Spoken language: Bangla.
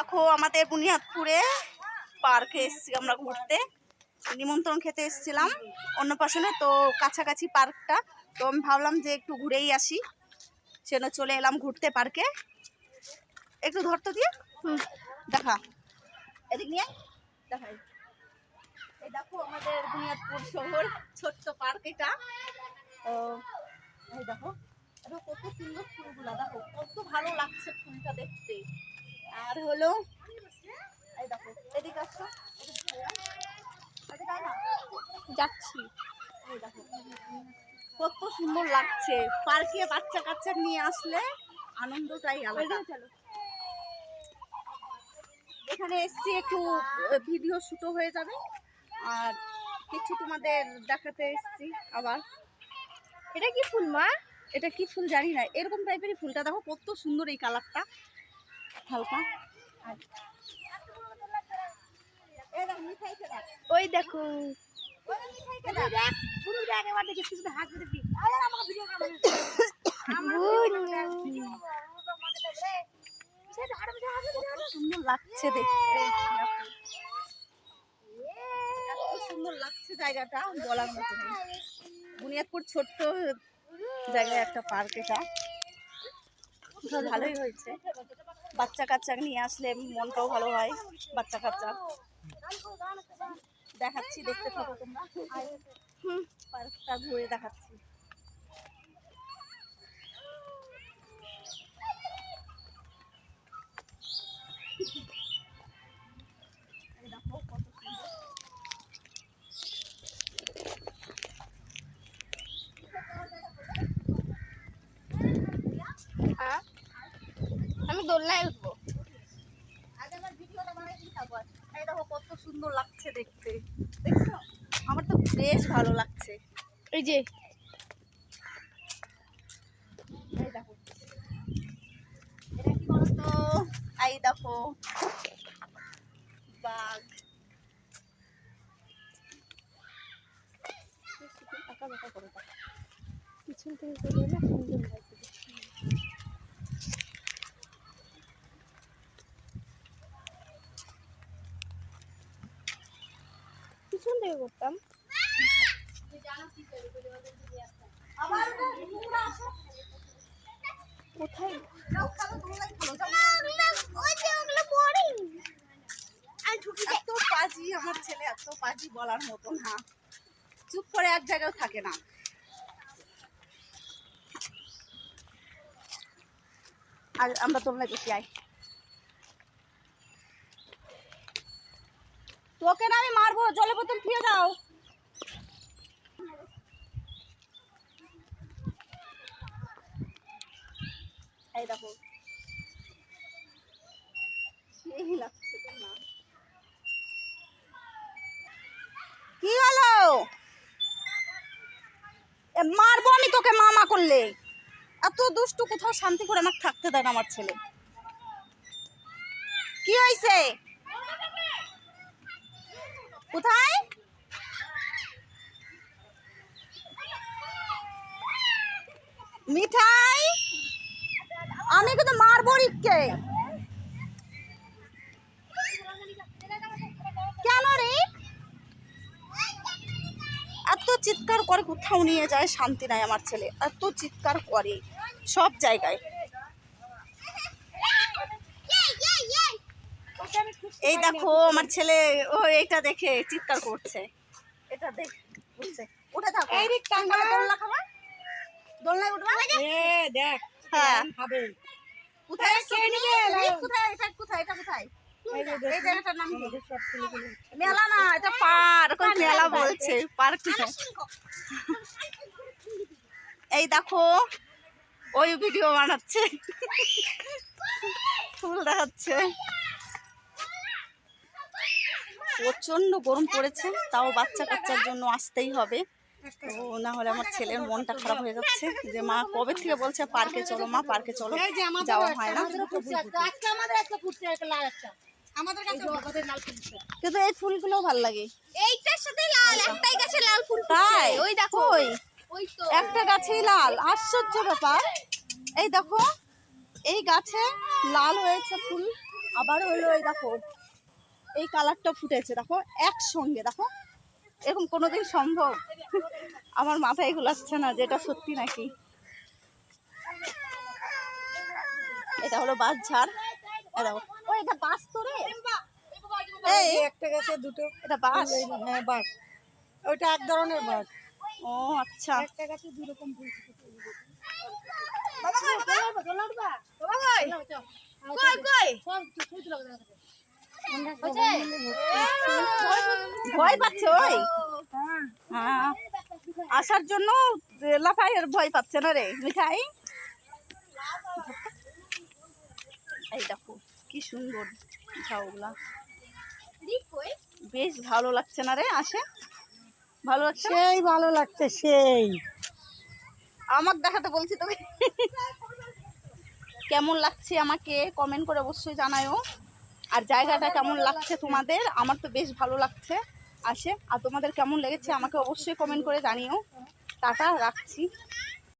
দেখো আমাদের বুনিয়াদপুরে পার্কে এসেছি আমরা ঘুরতে। নিমন্ত্রণ খেতে এসেছিলাম অন্নপ্রাশনে তো কাছাকাছি পার্কটা। তো আমি ভাবলাম যে একটু ঘুরেই আসি। সেজন্য চলে এলাম ঘুরতে পার্কে। একটু ধরতো দিয়ে? দেখা। এদিক নিয়ে? দেখাই এই দেখো আমাদের বুনিয়াদপুর শহর ছোট্ট পার্ক এটা। এই দেখো। এটা কত সুন্দর ফুলগুলা দেখো কত ভালো লাগছে ফুলটা দেখতে। আর হলো। যাচ্ছি। কত সুন্দর লাগছে। পার্কে বাচ্চা কাচ্চা নিয়ে আসলে আনন্দটাই আলাদা। এখানে এসছি একটু ভিডিও শুটও হয়ে যাবে। আর কিছু তোমাদের দেখাতে এসছি আবার। এটা কি ফুল মা? এটা কি ফুল জানি না। এরকম টাইপেরই ফুলটা দেখো কত সুন্দর এই কালারটা হালকা। ওই দেখো সুন্দর লাগছে দেখতে সুন্দর লাগছে জায়গাটা বলার মতো বুনিয়াদপুর ছোট্ট জায়গায় একটা পার্ক এটা ভালোই হয়েছে। বাচ্চা কাচ্চা নিয়ে আসলে মনটাও ভালো হয়, বাচ্চা কাচ্চা। দেখাচ্ছি, দেখতে থাকো তোমরা। হুম, পার্কটা ঘুরে দেখাচ্ছি এই দেখো কত সুন্দর হ্যাঁ? আমি দোলনায় উঠবো। দেখো কত সুন্দর লাগছে দেখতে। দেখছ? আমার তো বেশ ভালো লাগছে। এই যে। দেখো। এটা কি বলতো? দেখো। বাঘ। পিছন থেকে পিছন থেকে করতাম। আবার কোথায়। এত পাজি আমার ছেলে এত পাজি বলার মতো না। চুপ করে এক জায়গায় থাকে না। আর আমরা তোমরা দেখি আয় তোকে না আমি জলে বোতল ফিরে দাও কি হলো? মারবো আমি তোকে মামা করলে। এত দুষ্টু কোথাও শান্তি করে আমাকে থাকতে দেয় না আমার ছেলে। কি হয়েছে? কোথায়? মিঠাই? আমি কিন্তু মারবো রিককে। কেন রে এত চিৎকার করে কোথাও নিয়ে যায় শান্তি নাই আমার ছেলে, এত চিৎকার করে। সব জায়গায়। এই দেখো আমার ছেলে ও এটা দেখে চিৎকার করছে। এটা দেখ উঠে থাকো এই রিক দোলনা খাবা দোলনায় উঠবা দেখ হ্যাঁ। খাবে কোথায়? কে নিবে? নিবে কোথায়? এটা কোথায়? এটা কোথায়? এই জায়গাটার নাম কি? মেলা না এটা পার্ক ওই মেলা বলছে পার্ক এই দেখো ওই ভিডিও বানাচ্ছে। ফুল দেখাচ্ছে। প্রচণ্ড গরম পড়েছে তাও বাচ্চা কাচ্চার জন্য আসতেই হবে। তো না হলে আমার ছেলের মনটা খারাপ হয়ে যাচ্ছে যে মা কবে থেকে বলছে পার্কে চলো মা পার্কে চলো। যাওয়া হয় না। কিন্তু এই ফুলগুলো ভালো লাগে। এইটার সাথে লাল একটাই গাছে লাল ফুল তাই? ওই দেখো। ওই একটা গাছেই লাল। আশ্চর্য ব্যাপার। এই দেখো এই গাছে লাল হয়েছে ফুল আবার হলো এই দেখো এই কালারটা ফুটেছে দেখো একসঙ্গে দেখো এরকম কোনোদিন সম্ভব আমার মাথায় গুলাচ্ছে না যে এটা সত্যি নাকি এটা হলো বাস ঝাড় দেখো ও এটা বাস তো রে এই একটা গাছে দুটো এটা বাস হ্যাঁ বাঘ ওইটা এক ধরনের বাঘ ও আচ্ছা একটা গাছে দুই রকম ফুল ভয় পাচ্ছে ওই? হ্যাঁ। আসার জন্য লাফাই আর ভয় পাচ্ছে না রে মিঠাই? এই দেখো কি সুন্দর ঝাউগুলা বেশ ভালো লাগছে না রে আসে? ভালো লাগছে সেই ভালো লাগছে সেই। আমার দেখাতে বলছি তোকে। কেমন লাগছে আমাকে? কমেন্ট করে অবশ্যই জানায়ও। আর জায়গাটা কেমন লাগছে তোমাদের? আমার তো বেশ ভালো লাগছে। আসে। আর তোমাদের কেমন লেগেছে আমাকে অবশ্যই কমেন্ট করে জানিও। টাটা, রাখছি।